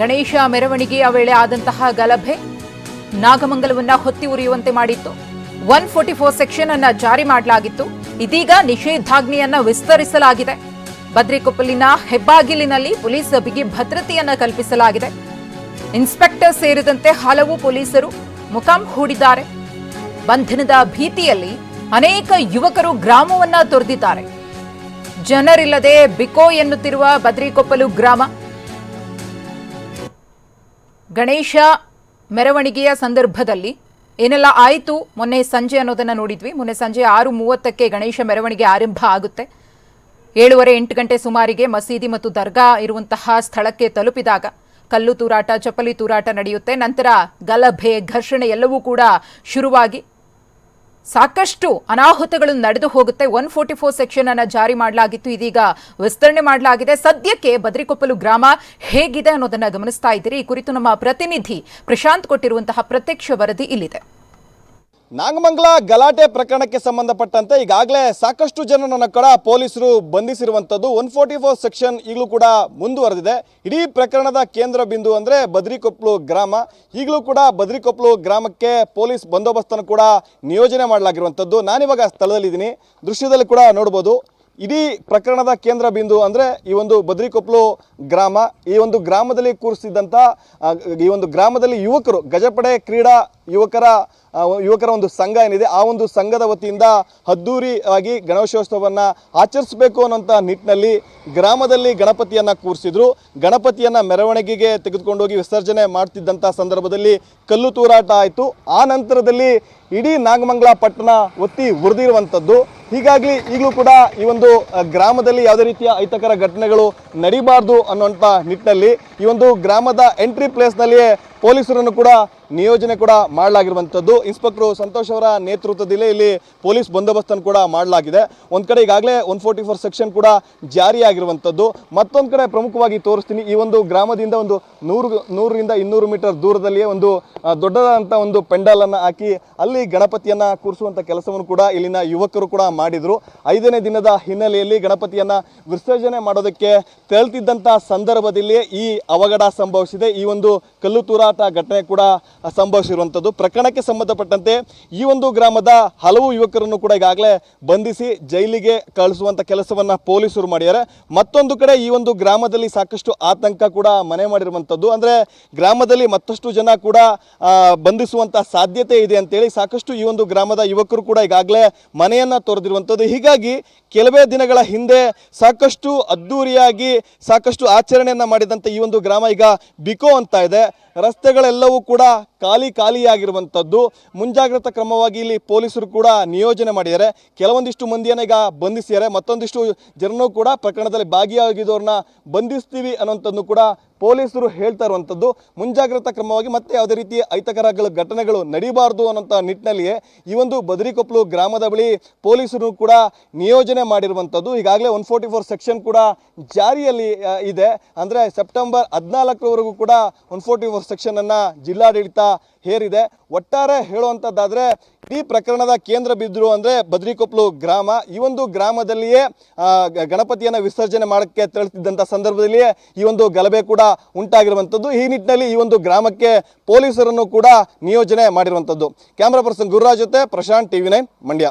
ಗಣೇಶ ಮೆರವಣಿಗೆಯ ವೇಳೆ ಆದಂತಹ ಗಲಭೆ ನಾಗಮಂಗಲವನ್ನ ಹೊತ್ತಿ ಉರಿಯುವಂತೆ ಮಾಡಿತ್ತು. ಒನ್ ಫೋರ್ಟಿ ಫೋರ್ ಸೆಕ್ಷನ್ ಅನ್ನ ಜಾರಿ ಮಾಡಲಾಗಿತ್ತು. ಇದೀಗ ನಿಷೇಧಾಜ್ಞೆಯನ್ನ ವಿಸ್ತರಿಸಲಾಗಿದೆ. ಬದ್ರಿಕೊಪ್ಪಲಿನ ಹೆಬ್ಬಾಗಿಲಿನಲ್ಲಿ ಪೊಲೀಸ್ ಬಿಗಿ ಭದ್ರತೆಯನ್ನ ಕಲ್ಪಿಸಲಾಗಿದೆ. ಇನ್ಸ್ಪೆಕ್ಟರ್ ಸೇರಿದಂತೆ ಹಲವು ಪೊಲೀಸರು ಮುಖಾಂ ಹೂಡಿದ್ದಾರೆ. ಬಂಧನದ ಭೀತಿಯಲ್ಲಿ ಅನೇಕ ಯುವಕರು ಗ್ರಾಮವನ್ನ ತೊರೆದಿದ್ದಾರೆ. ಜನರಿಲ್ಲದೆ ಬಿಕೋ ಎನ್ನುತ್ತಿರುವ ಬದ್ರಿಕೊಪ್ಪಲು ಗ್ರಾಮ ಗಣೇಶ ಮೆರವಣಿಗೆಯ ಸಂದರ್ಭದಲ್ಲಿ ಏನೆಲ್ಲ ಆಯಿತು? ಮೊನ್ನೆ ಸಂಜೆ ಅನ್ನೋದನ್ನು ನೋಡಿದ್ವಿ. ಮೊನ್ನೆ ಸಂಜೆ ಆರು ಮೂವತ್ತಕ್ಕೆ ಗಣೇಶ ಮೆರವಣಿಗೆ ಆರಂಭ ಆಗುತ್ತೆ. ಏಳುವರೆ ಎಂಟು ಗಂಟೆ ಸುಮಾರಿಗೆ ಮಸೀದಿ ಮತ್ತು ದರ್ಗಾ ಇರುವಂತಹ ಸ್ಥಳಕ್ಕೆ ತಲುಪಿದಾಗ ಕಲ್ಲು ತೂರಾಟ, ಚಪ್ಪಲಿ ತೂರಾಟ ನಡೆಯುತ್ತೆ. ನಂತರ ಗಲಭೆ, ಘರ್ಷಣೆ ಎಲ್ಲವೂ ಕೂಡ ಶುರುವಾಗಿ ಸಾಕಷ್ಟು ಅನಾಹುತಗಳು ನಡೆದು ಹೋಗುತ್ತೆ. ಒನ್ ಫೋರ್ಟಿ ಫೋರ್ ಸೆಕ್ಷನ್ ಅನ್ನ ಜಾರಿ ಮಾಡಲಾಗಿತ್ತು. ಇದೀಗ ವಿಸ್ತರಣೆ ಮಾಡಲಾಗಿದೆ. ಸದ್ಯಕ್ಕೆ ಬದ್ರಿಕೊಪ್ಪಲು ಗ್ರಾಮ ಹೇಗಿದೆ ಅನ್ನೋದನ್ನ ಗಮನಿಸ್ತಾ ಇದ್ದೀರಿ. ಈ ಕುರಿತು ನಮ್ಮ ಪ್ರತಿನಿಧಿ ಪ್ರಶಾಂತ್ ಕೊಟ್ಟಿರುವಂತಹ ಪ್ರತ್ಯಕ್ಷ ವರದಿ ಇಲ್ಲಿದೆ. ನಾಗಮಂಗಲ ಗಲಾಟೆ ಪ್ರಕರಣಕ್ಕೆ ಸಂಬಂಧಪಟ್ಟಂತೆ ಈಗಾಗಲೇ ಸಾಕಷ್ಟು ಜನರನ್ನು ಕೂಡ ಪೊಲೀಸರು ಬಂಧಿಸಿರುವಂಥದ್ದು ಒನ್ ಫೋರ್ಟಿ ಫೋರ್ ಸೆಕ್ಷನ್ ಈಗಲೂ ಕೂಡ ಮುಂದುವರೆದಿದೆ. ಇಡೀ ಪ್ರಕರಣದ ಕೇಂದ್ರ ಬಿಂದು ಅಂದರೆ ಬದ್ರಿಕೊಪ್ಲು ಗ್ರಾಮ. ಈಗಲೂ ಕೂಡ ಬದ್ರಿಕೊಪ್ಲು ಗ್ರಾಮಕ್ಕೆ ಪೊಲೀಸ್ ಬಂದೋಬಸ್ತನ್ನು ಕೂಡ ನಿಯೋಜನೆ ಮಾಡಲಾಗಿರುವಂಥದ್ದು. ನಾನಿವಾಗ ಸ್ಥಳದಲ್ಲಿದ್ದೀನಿ. ದೃಶ್ಯದಲ್ಲಿ ಕೂಡ ನೋಡ್ಬೋದು. ಇಡೀ ಪ್ರಕರಣದ ಕೇಂದ್ರ ಬಿಂದು ಅಂದರೆ ಈ ಒಂದು ಬದ್ರಿಕೊಪ್ಲು ಗ್ರಾಮ, ಈ ಒಂದು ಗ್ರಾಮದಲ್ಲಿ ಕೂರಿಸಿದ್ದಂಥ ಈ ಒಂದು ಗ್ರಾಮದಲ್ಲಿ ಯುವಕರು, ಗಜಪಡೆ ಕ್ರೀಡಾ ಯುವಕರ ಯುವಕರ ಒಂದು ಸಂಘ ಏನಿದೆ, ಆ ಒಂದು ಸಂಘದ ವತಿಯಿಂದ ಅದ್ದೂರಿಯಾಗಿ ಗಣೇಶೋತ್ಸವವನ್ನು ಆಚರಿಸಬೇಕು ಅನ್ನೋಂಥ ನಿಟ್ಟಿನಲ್ಲಿ ಗ್ರಾಮದಲ್ಲಿ ಗಣಪತಿಯನ್ನು ಕೂರಿಸಿದ್ರು. ಗಣಪತಿಯನ್ನು ಮೆರವಣಿಗೆಗೆ ತೆಗೆದುಕೊಂಡೋಗಿ ವಿಸರ್ಜನೆ ಮಾಡ್ತಿದ್ದಂಥ ಸಂದರ್ಭದಲ್ಲಿ ಕಲ್ಲು ತೂರಾಟ ಆಯಿತು. ಆ ನಂತರದಲ್ಲಿ ಇಡೀ ನಾಗಮಂಗಲ ಪಟ್ಟಣ ಒತ್ತಿ ಉರಿದಿರುವಂಥದ್ದು ಹೀಗಾಗಿ ಈಗಲೂ ಕೂಡ ಈ ಒಂದು ಗ್ರಾಮದಲ್ಲಿ ಯಾವುದೇ ರೀತಿಯ ಅಹಿತಕರ ಘಟನೆಗಳು ನಡೀಬಾರ್ದು ಅನ್ನುವಂಥ ನಿಟ್ಟಿನಲ್ಲಿ ಈ ಒಂದು ಗ್ರಾಮದ ಎಂಟ್ರಿ ಪ್ಲೇಸ್ನಲ್ಲಿಯೇ ಪೊಲೀಸರನ್ನು ಕೂಡ ನಿಯೋಜನೆ ಕೂಡ ಮಾಡಲಾಗಿರುವಂಥದ್ದು. ಇನ್ಸ್ಪೆಕ್ಟರ್ ಸಂತೋಷ್ ಅವರ ನೇತೃತ್ವದಲ್ಲಿ ಇಲ್ಲಿ ಪೊಲೀಸ್ ಬಂದೋಬಸ್ತನ್ನು ಕೂಡ ಮಾಡಲಾಗಿದೆ. ಒಂದು ಕಡೆ ಈಗಾಗಲೇ ಒನ್ ಫೋರ್ಟಿ ಫೋರ್ ಸೆಕ್ಷನ್ ಕೂಡ ಜಾರಿಯಾಗಿರುವಂಥದ್ದು. ಮತ್ತೊಂದು ಕಡೆ ಪ್ರಮುಖವಾಗಿ ತೋರಿಸ್ತೀನಿ, ಈ ಒಂದು ಗ್ರಾಮದಿಂದ ಒಂದು ನೂರು, ನೂರರಿಂದ ಇನ್ನೂರು ಮೀಟರ್ ದೂರದಲ್ಲಿಯೇ ಒಂದು ದೊಡ್ಡದಾದಂಥ ಒಂದು ಪೆಂಡಲನ್ನು ಹಾಕಿ ಅಲ್ಲಿ ಗಣಪತಿಯನ್ನು ಕೂರಿಸುವಂಥ ಕೆಲಸವನ್ನು ಕೂಡ ಇಲ್ಲಿನ ಯುವಕರು ಕೂಡ ಮಾಡಿದರು. ಐದನೇ ದಿನದ ಹಿನ್ನೆಲೆಯಲ್ಲಿ ಗಣಪತಿಯನ್ನು ವಿಸರ್ಜನೆ ಮಾಡೋದಕ್ಕೆ ತೆರಳುತ್ತಿದ್ದಂಥ ಸಂದರ್ಭದಲ್ಲಿ ಈ ಅವಘಡ ಸಂಭವಿಸಿದೆ. ಈ ಒಂದು ಕಲ್ಲು ತೂರಾಟ ಘಟನೆ ಕೂಡ ಸಂಭವಿಸಿರುವಂಥದ್ದು. ಪ್ರಕರಣಕ್ಕೆ ಸಂಬಂಧಪಟ್ಟಂತೆ ಈ ಒಂದು ಗ್ರಾಮದ ಹಲವು ಯುವಕರನ್ನು ಕೂಡ ಈಗಾಗಲೇ ಬಂಧಿಸಿ ಜೈಲಿಗೆ ಕಳಿಸುವಂಥ ಕೆಲಸವನ್ನು ಪೊಲೀಸರು ಮಾಡಿದ್ದಾರೆ ಮತ್ತೊಂದು ಕಡೆ ಈ ಒಂದು ಗ್ರಾಮದಲ್ಲಿ ಸಾಕಷ್ಟು ಆತಂಕ ಕೂಡ ಮನೆ ಮಾಡಿರುವಂಥದ್ದು. ಅಂದರೆ ಗ್ರಾಮದಲ್ಲಿ ಮತ್ತಷ್ಟು ಜನ ಕೂಡ ಬಂಧಿಸುವಂಥ ಸಾಧ್ಯತೆ ಇದೆ ಅಂತೇಳಿ ಸಾಕಷ್ಟು ಈ ಒಂದು ಗ್ರಾಮದ ಯುವಕರು ಕೂಡ ಈಗಾಗಲೇ ಮನೆಯನ್ನು ತೊರೆದಿರುವಂಥದ್ದು. ಹೀಗಾಗಿ ಕೆಲವೇ ದಿನಗಳ ಹಿಂದೆ ಸಾಕಷ್ಟು ಅದ್ದೂರಿಯಾಗಿ ಸಾಕಷ್ಟು ಆಚರಣೆಯನ್ನು ಮಾಡಿದಂಥ ಈ ಒಂದು ಗ್ರಾಮ ಈಗ ಬಿಕೋ ಅಂತ ಇದೆ. ರಸ್ತೆಗಳೆಲ್ಲವೂ ಕೂಡ ಖಾಲಿ ಖಾಲಿಯಾಗಿರುವಂಥದ್ದು. ಮುಂಜಾಗ್ರತಾ ಕ್ರಮವಾಗಿ ಇಲ್ಲಿ ಪೊಲೀಸರು ಕೂಡ ನಿಯೋಜನೆ ಮಾಡಿದ್ದಾರೆ. ಕೆಲವೊಂದಿಷ್ಟು ಮಂದಿಯನ್ನು ಈಗ ಬಂಧಿಸಿದ್ದಾರೆ. ಮತ್ತೊಂದಿಷ್ಟು ಜನರು ಕೂಡ ಪ್ರಕರಣದಲ್ಲಿ ಭಾಗಿಯಾಗಿದ್ದವ್ರನ್ನ ಬಂಧಿಸ್ತೀವಿ ಅನ್ನೋಂಥದ್ದು ಕೂಡ ಪೊಲೀಸರು ಹೇಳ್ತಾ ಇರುವಂಥದ್ದು ಮುಂಜಾಗ್ರತಾ ಕ್ರಮವಾಗಿ ಮತ್ತೆ ಯಾವುದೇ ರೀತಿಯ ಅಹಿತಕರಗಳ ಘಟನೆಗಳು ನಡೀಬಾರದು ಅನ್ನೋಂಥ ನಿಟ್ಟಿನಲ್ಲಿಯೇ ಈ ಒಂದು ಬದರಿಕೊಪ್ಪಲು ಗ್ರಾಮದ ಬಳಿ ಪೊಲೀಸರು ಕೂಡ ನಿಯೋಜನೆ ಮಾಡಿರುವಂಥದ್ದು ಈಗಾಗಲೇ ಒನ್ ಫೋರ್ಟಿ ಫೋರ್ ಸೆಕ್ಷನ್ ಕೂಡ ಜಾರಿಯಲ್ಲಿ ಇದೆ. ಅಂದರೆ ಸೆಪ್ಟೆಂಬರ್ ಹದಿನಾಲ್ಕರವರೆಗೂ ಕೂಡ ಒನ್ ಫೋರ್ಟಿ ಫೋರ್ ಸೆಕ್ಷನನ್ನು ಜಿಲ್ಲಾಡಳಿತ ಹೇರಿದೆ. ಒಟ್ಟಾರೆ ಹೇಳುವಂಥದ್ದಾದರೆ ಈ ಪ್ರಕರಣದ ಕೇಂದ್ರ ಬಿದ್ದರು ಅಂದರೆ ಬದ್ರಿಕೊಪ್ಲು ಗ್ರಾಮ. ಈ ಒಂದು ಗ್ರಾಮದಲ್ಲಿಯೇ ಗಣಪತಿಯನ್ನು ವಿಸರ್ಜನೆ ಮಾಡೋಕ್ಕೆ ತೆರಳುತ್ತಿದ್ದಂಥ ಸಂದರ್ಭದಲ್ಲಿಯೇ ಈ ಒಂದು ಗಲಭೆ ಕೂಡ ಉಂಟಾಗಿರುವಂಥದ್ದು. ಈ ನಿಟ್ಟಿನಲ್ಲಿ ಈ ಒಂದು ಗ್ರಾಮಕ್ಕೆ ಪೊಲೀಸರನ್ನು ಕೂಡ ನಿಯೋಜನೆ ಮಾಡಿರುವಂಥದ್ದು. ಕ್ಯಾಮ್ರಾ ಪರ್ಸನ್ ಗುರುರಾಜ್ ಜೊತೆ ಪ್ರಶಾಂತ್ ಟಿವಿ ನೈನ್ ಮಂಡ್ಯ.